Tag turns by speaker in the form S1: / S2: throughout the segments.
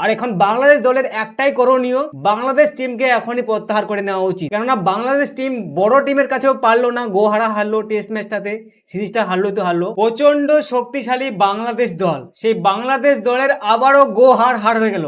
S1: আর এখন বাংলাদেশ দলের একটাই করণীয়, বাংলাদেশ টিমকে এখনই প্রত্যাহার করে নেওয়া উচিত। কেননা বাংলাদেশ টিম বড় টিমের কাছেও পারল না, গোহারা হারলো টেস্ট ম্যাচটাতে সিরিজটা হারলো তো হারলো। প্রচণ্ড শক্তিশালী বাংলাদেশ দল। সেই বাংলাদেশ দলের আবারও গোহার হার হয়ে গেল।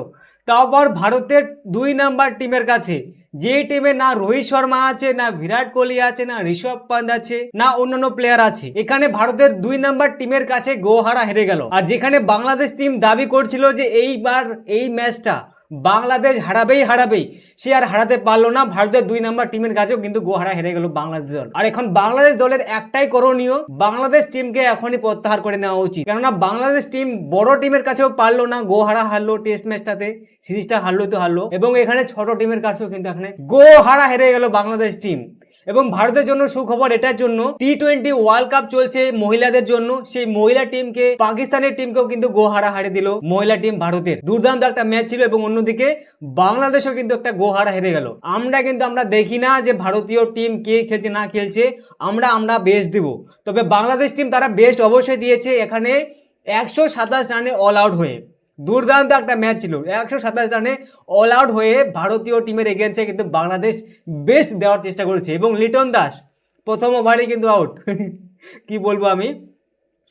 S1: আবার ভারতের দুই নাম্বার টিমের কাছে যে টিমে না রোহিত শর্মা আছে, না বিরাট কোহলি আছে, না ঋষভ পান্ত আছে, না অন্যান্য প্লেয়ার আছে, এখানে ভারতের দুই নাম্বার টিমের কাছে গোহারা হেরে গেল। আর যেখানে বাংলাদেশ টিম দাবি করছিল যে এইবার এই ম্যাচটা বাংলাদেশ হারাবেই হারাবেই। সে আর হারাতে পারল না। ভারতের দুই নাম্বার টিমের কাছেও কিন্তু গোহারা হেরে গেল বাংলাদেশ দল। আর এখন বাংলাদেশ দলের একটাই করণীয়, বাংলাদেশ টিমকে এখনই প্রত্যাহার করে নেওয়া উচিত। কেননা বাংলাদেশ টিম বড় টিমের কাছেও পারল না, গোহারা হারলো টেস্ট ম্যাচটাতে, সিরিজটা হারলো তো হারলো। এবং এখানে ছোট টিমের কাছেও কিন্তু এখানে গোহারা হেরে গেল বাংলাদেশ টিম। এবং ভারতের জন্য সুখবর এটার জন্য টি টোয়েন্টি ওয়ার্ল্ড কাপ চলছে মহিলাদের জন্য। সেই মহিলা টিমকে, পাকিস্তানের টিমকেও কিন্তু গো হারা দিল মহিলা টিম ভারতের। দুর্দান্ত একটা ম্যাচ ছিল এবং অন্যদিকে বাংলাদেশও কিন্তু একটা গো হারা হেরে গেল। আমরা কিন্তু আমরা দেখি না যে ভারতীয় টিম কে খেলছে, না খেলছে। আমরা আমরা বেস্ট দিব। তবে বাংলাদেশ টিম তারা বেস্ট অবশ্যই দিয়েছে এখানে একশো সাতাশ রানে অল আউট হয়ে। দুর্দান্ত একটা ম্যাচ ছিল। একশো সাতাশ রানে অল আউট হয়ে ভারতীয় টিমের এগেন্সে কিন্তু বাংলাদেশ বেস্ট দেওয়ার চেষ্টা করেছে এবং লিটন দাস প্রথম ওভারেই কিন্তু আউট কি বলব আমি?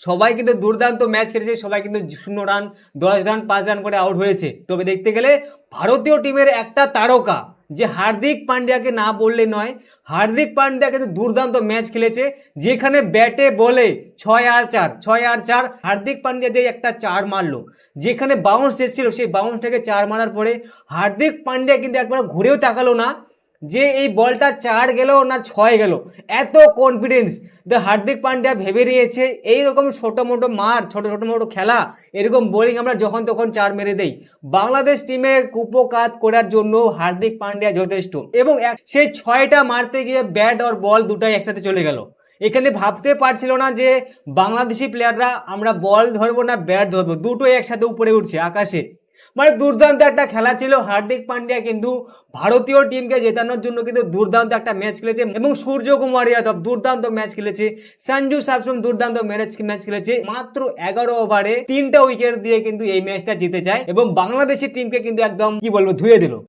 S1: সবাই কিন্তু দুর্দান্ত ম্যাচ খেলেছে, সবাই কিন্তু শূন্য রান দশ রান পাঁচ রান করে আউট হয়েছে। তবে দেখতে গেলে ভারতীয় টিমের একটা তারকা যে হার্দিক পান্ডিয়াকে না বললে নয়, হার্দিক পান্ডিয়া কিন্তু দুর্দান্ত ম্যাচ খেলেছে, যেখানে ব্যাটে বলে ছয় আর চার, ছয় আর চার হার্দিক পান্ডিয়া দিয়ে একটা চার মারলো, যেখানে বাউন্স এসেছিল, সেই বাউন্সটাকে চার মারার পরে হার্দিক পান্ডিয়া কিন্তু একবার ঘুরেও তাকালো না যে এই বলটা চার গেল না ছয় গেল? এত কনফিডেন্স দ্য হার্দিক পান্ডিয়া ভেবে নিয়েছে এইরকম ছোটো মোটো মার, ছোটো ছোটো মোটো খেলা, এরকম বোলিং আমরা যখন তখন চার মেরে দেই। বাংলাদেশ টিমে কুপকাত করার জন্য হার্দিক পান্ডিয়া যথেষ্ট। এবং সেই ছয়টা মারতে গিয়ে ব্যাট আর বল দুটাই একসাথে চলে গেল। এখানে ভাবতে পারছিল না যে বাংলাদেশি প্লেয়াররা আমরা বল ধরবো না ব্যাট ধরবো, দুটোই একসাথে উপরে উঠছে, আকাশে। মানে দুর্দান্ত একটা খেলা ছিল হার্দিক পান্ডিয়া কিন্তু ভারতীয় টিমকে জেতানোর জন্য কিন্তু দুর্দান্ত একটা ম্যাচ খেলেছে এবং সূর্য কুমার যাদব দুর্দান্ত ম্যাচ খেলেছে, সঞ্জু স্যামসন দুর্দান্ত ম্যাচ ম্যাচ খেলেছে। মাত্র এগারো ওভারে তিনটা উইকেট দিয়ে কিন্তু এই ম্যাচটা জিতে যায় এবং বাংলাদেশের টিমকে কিন্তু একদম, কি বলব, ধুয়ে দিল।